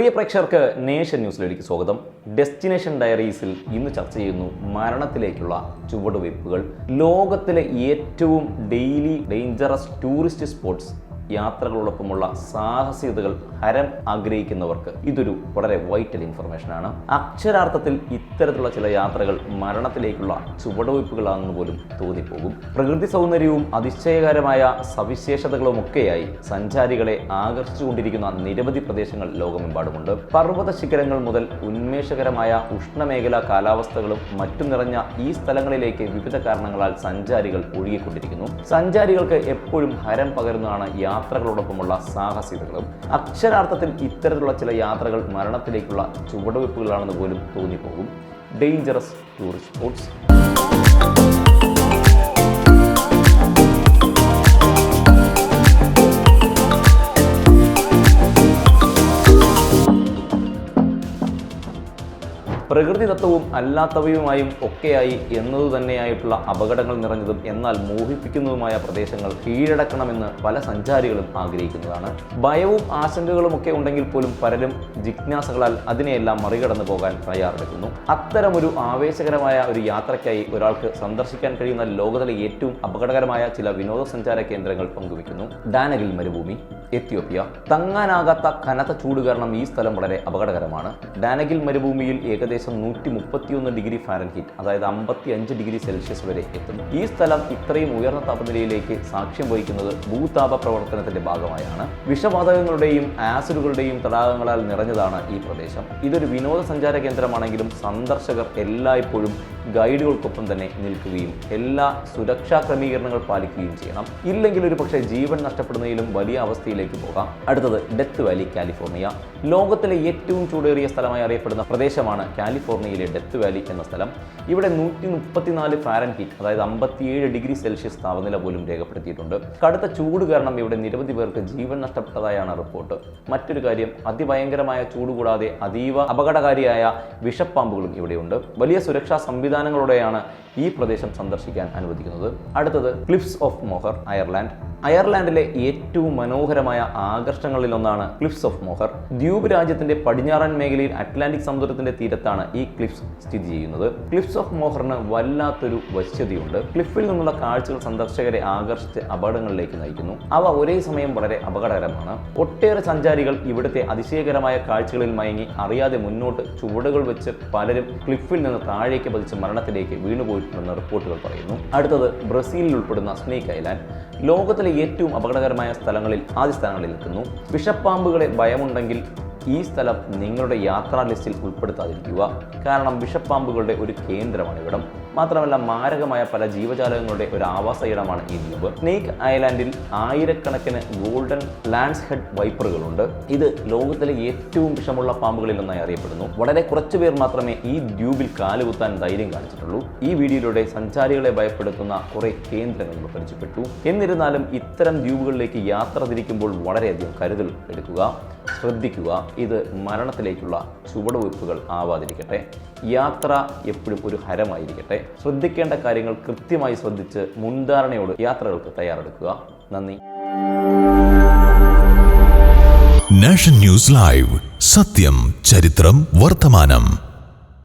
പ്രിയ പ്രേക്ഷകർക്ക് നേഷൻ ന്യൂസിലേക്ക് സ്വാഗതം. ഡെസ്റ്റിനേഷൻ ഡയറീസിൽ ഇന്ന് ചർച്ച ചെയ്യുന്നു മരണത്തിലേക്കുള്ള ചുവടുവയ്പ്പുകൾ. ലോകത്തിലെ ഏറ്റവും ഡെയിലി ഡേഞ്ചറസ് ടൂറിസ്റ്റ് സ്പോട്സ് യാത്രകളോടൊപ്പമുള്ള സാഹസികതകൾ ഹരം ആഗ്രഹിക്കുന്നവർക്ക് ഇതൊരു വളരെ വൈറ്റൽ ഇൻഫർമേഷൻ ആണ്. അക്ഷരാർത്ഥത്തിൽ ഇത്തരത്തിലുള്ള ചില യാത്രകൾ മരണത്തിലേക്കുള്ള ചുവടുവയ്പ്പുകളാണെന്ന് പോലും തോന്നിപ്പോകും. പ്രകൃതി സൗന്ദര്യവും അതിശയകരമായ സവിശേഷതകളുമൊക്കെയായി സഞ്ചാരികളെ ആകർഷിച്ചുകൊണ്ടിരിക്കുന്ന നിരവധി പ്രദേശങ്ങൾ ലോകമെമ്പാടുമുണ്ട്. പർവത ശിഖരങ്ങൾ മുതൽ ഉന്മേഷകരമായ ഉഷ്ണമേഖലാ കാലാവസ്ഥകളും മറ്റും നിറഞ്ഞ ഈ സ്ഥലങ്ങളിലേക്ക് വിവിധ കാരണങ്ങളാൽ സഞ്ചാരികൾ ഒഴുകിക്കൊണ്ടിരിക്കുന്നു. സഞ്ചാരികൾക്ക് എപ്പോഴും ഹരം പകരുന്നതാണ് യാത്രകളോടൊപ്പമുള്ള സാഹസികതകളും അക്ഷരാർത്ഥത്തിൽ ഇത്തരത്തിലുള്ള ചില യാത്രകൾ മരണത്തിലേക്കുള്ള ചുവടുവയ്പ്പുകളാണെന്ന് പോലും തോന്നിപ്പോകും. ഡേഞ്ചറസ് ടൂറിസ്റ്റ് സ്പോട്സ് പ്രകൃതിദത്തവും അല്ലാത്തവയുമായും ഒക്കെയായി എന്നതു തന്നെയായിട്ടുള്ള അപകടങ്ങൾ നിറഞ്ഞതും എന്നാൽ മോഹിപ്പിക്കുന്നതുമായ പ്രദേശങ്ങൾ കീഴടക്കണമെന്ന് പല സഞ്ചാരികളും ആഗ്രഹിക്കുന്നതാണ്. ഭയവും ആശങ്കകളും ഒക്കെ ഉണ്ടെങ്കിൽ പോലും പലരും ജിജ്ഞാസകളാൽ അതിനെയെല്ലാം മറികടന്നു പോകാൻ തയ്യാറെടുക്കുന്നു. അത്തരമൊരു ആവേശകരമായ ഒരു യാത്രയ്ക്കായി ഒരാൾക്ക് സന്ദർശിക്കാൻ കഴിയുന്ന ലോകത്തിലെ ഏറ്റവും അപകടകരമായ ചില വിനോദസഞ്ചാര കേന്ദ്രങ്ങൾ പങ്കുവയ്ക്കുന്നു. ഡാനഗിൽ മരുഭൂമി എത്യോപ്യ. തങ്ങാനാകാത്ത കനത്ത ചൂട് കാരണം ഈ സ്ഥലം വളരെ അപകടകരമാണ്. ഡാനഗിൽ മരുഭൂമിയിൽ ഏകദേശം നൂറ്റി മുപ്പത്തിയൊന്ന് ഡിഗ്രി ഫാരൻഹീറ്റ് അതായത് അമ്പത്തി അഞ്ച് ഡിഗ്രി സെൽഷ്യസ് വരെ എത്തുന്നു. ഈ സ്ഥലം ഇത്രയും ഉയർന്ന താപനിലയിലേക്ക് സാക്ഷ്യം വഹിക്കുന്നത് ഭൂതാപ പ്രവർത്തനത്തിന്റെ ഭാഗമായാണ്. വിഷവാതകങ്ങളുടെയും ആസിഡുകളുടെയും തടാകങ്ങളാൽ നിറഞ്ഞതാണ് ഈ പ്രദേശം. ഇതൊരു വിനോദസഞ്ചാര കേന്ദ്രമാണെങ്കിലും സന്ദർശകർ എല്ലായ്പ്പോഴും ഗൈഡുകൾക്കൊപ്പം തന്നെ നിൽക്കുകയും എല്ലാ സുരക്ഷാ ക്രമീകരണങ്ങൾ പാലിക്കുകയും ചെയ്യണം. ഇല്ലെങ്കിൽ ഒരു പക്ഷേ ജീവൻ നഷ്ടപ്പെടുന്നതിലും വലിയ അവസ്ഥയിലേക്ക് പോകാം. അടുത്തത് ഡെത്ത് വാലി കാലിഫോർണിയ. ലോകത്തിലെ ഏറ്റവും ചൂടേറിയ സ്ഥലമായി അറിയപ്പെടുന്ന പ്രദേശമാണ് കാലിഫോർണിയയിലെ ഡെത്ത് വാലി എന്ന സ്ഥലം ഇവിടെ നൂറ്റി മുപ്പത്തിനാല് ഫാരൻഹീറ്റ് അതായത് അമ്പത്തിയേഴ് ഡിഗ്രി സെൽഷ്യസ് താപനില പോലും രേഖപ്പെടുത്തിയിട്ടുണ്ട്. കടുത്ത ചൂട് കാരണം ഇവിടെ നിരവധി പേർക്ക് ജീവൻ നഷ്ടപ്പെട്ടതായാണ് റിപ്പോർട്ട്. മറ്റൊരു കാര്യം അതിഭയങ്കരമായ ചൂട് കൂടാതെ അതീവ അപകടകാരിയായ വിഷപ്പാമ്പുകളും ഇവിടെയുണ്ട്. വലിയ സുരക്ഷാ സംവിധാനങ്ങളോടെയാണ് ഈ പ്രദേശം സന്ദർശിക്കാൻ അനുവദിക്കുന്നത്. അടുത്തത് ക്ലിഫ്സ് ഓഫ് മോഹർ അയർലാൻഡ്. അയർലാൻഡിലെ ഏറ്റവും മനോഹരമായ ആകർഷണങ്ങളിലൊന്നാണ് ക്ലിഫ്സ് ഓഫ് മോഹർ. ദ്വീപ് രാജ്യത്തിന്റെ പടിഞ്ഞാറൻ മേഖലയിൽ അറ്റ്ലാന്റിക് സമുദ്രത്തിന്റെ തീരത്താണ് ഈ ക്ലിഫ്സ് സ്ഥിതി ചെയ്യുന്നത്. ക്ലിഫ്സ് ഓഫ് മോഹറിന് വല്ലാത്തൊരു വശ്യതയുണ്ട്. ക്ലിഫിൽ നിന്നുള്ള കാഴ്ചകൾ സന്ദർശകരെ ആകർഷിച്ച് അപകടങ്ങളിലേക്ക് നയിക്കുന്നു. അവ ഒരേ സമയം വളരെ അപകടകരമാണ്. ഒട്ടേറെ സഞ്ചാരികൾ ഇവിടുത്തെ അതിശയകരമായ കാഴ്ചകളിൽ മയങ്ങി അറിയാതെ മുന്നോട്ട് ചുവടുകൾ വെച്ച് പലരും ക്ലിഫിൽ നിന്ന് താഴേക്ക് പതിച്ച് മരണത്തിലേക്ക് വീണുപോയിട്ടുണ്ടെന്ന് റിപ്പോർട്ടുകൾ പറയുന്നു. അടുത്തത് ബ്രസീലിൽ ഉൾപ്പെടുന്ന സ്നേക് ഐലാൻഡ് ലോകത്തിലെ ഏറ്റവും അപകടകരമായ സ്ഥലങ്ങളിൽ ആദ്യ സ്ഥാനങ്ങളിൽ നിൽക്കുന്നു വിഷപ്പാമ്പുകളെ ഭയമുണ്ടെങ്കിൽ ഈ സ്ഥലം നിങ്ങളുടെ യാത്രാ ലിസ്റ്റിൽ ഉൾപ്പെടുത്താതിരിക്കുക. കാരണം വിഷപ്പാമ്പുകളുടെ ഒരു കേന്ദ്രമാണ് ഇവിടം മാത്രമല്ല മാരകമായ പല ജീവജാലകങ്ങളുടെ ഒരു ആവാസ ഇടമാണ് ഈ ദ്വീപ്. സ്നേക്ക് ഐലാൻഡിൽ ആയിരക്കണക്കിന് ഗോൾഡൻ ലാൻഡ്സ് ഹെഡ് വൈപ്പറുകളുണ്ട് ഇത് ലോകത്തിലെ ഏറ്റവും വിഷമുള്ള പാമ്പുകളിൽ ഒന്നായി അറിയപ്പെടുന്നു. വളരെ കുറച്ചു പേർ മാത്രമേ ഈ ദ്വീപിൽ കാലുകുത്താൻ ധൈര്യം കാണിച്ചിട്ടുള്ളൂ. ഈ വീഡിയോയിലൂടെ സഞ്ചാരികളെ ഭയപ്പെടുത്തുന്ന കുറെ കേന്ദ്രങ്ങൾ പരിചയപ്പെട്ടു. എന്നിരുന്നാലും ഇത്തരം ദ്വീപുകളിലേക്ക് യാത്ര തിരിക്കുമ്പോൾ വളരെയധികം കരുതൽ എടുക്കുക ശ്രദ്ധിക്കുക. ഇത് മരണത്തിലേക്കുള്ള ചുവടുവയ്പ്പുകൾ ആവാതിരിക്കട്ടെ. യാത്ര എപ്പോഴും ഒരു ഹരമായിരിക്കട്ടെ. ശ്രദ്ധിക്കേണ്ട കാര്യങ്ങൾ കൃത്യമായി ശ്രദ്ധിച്ച് മുൻധാരണയോട് യാത്രകൾക്ക് തയ്യാറെടുക്കുക. നന്ദി. Nation news live. സത്യം ചരിത്രം വർത്തമാനം.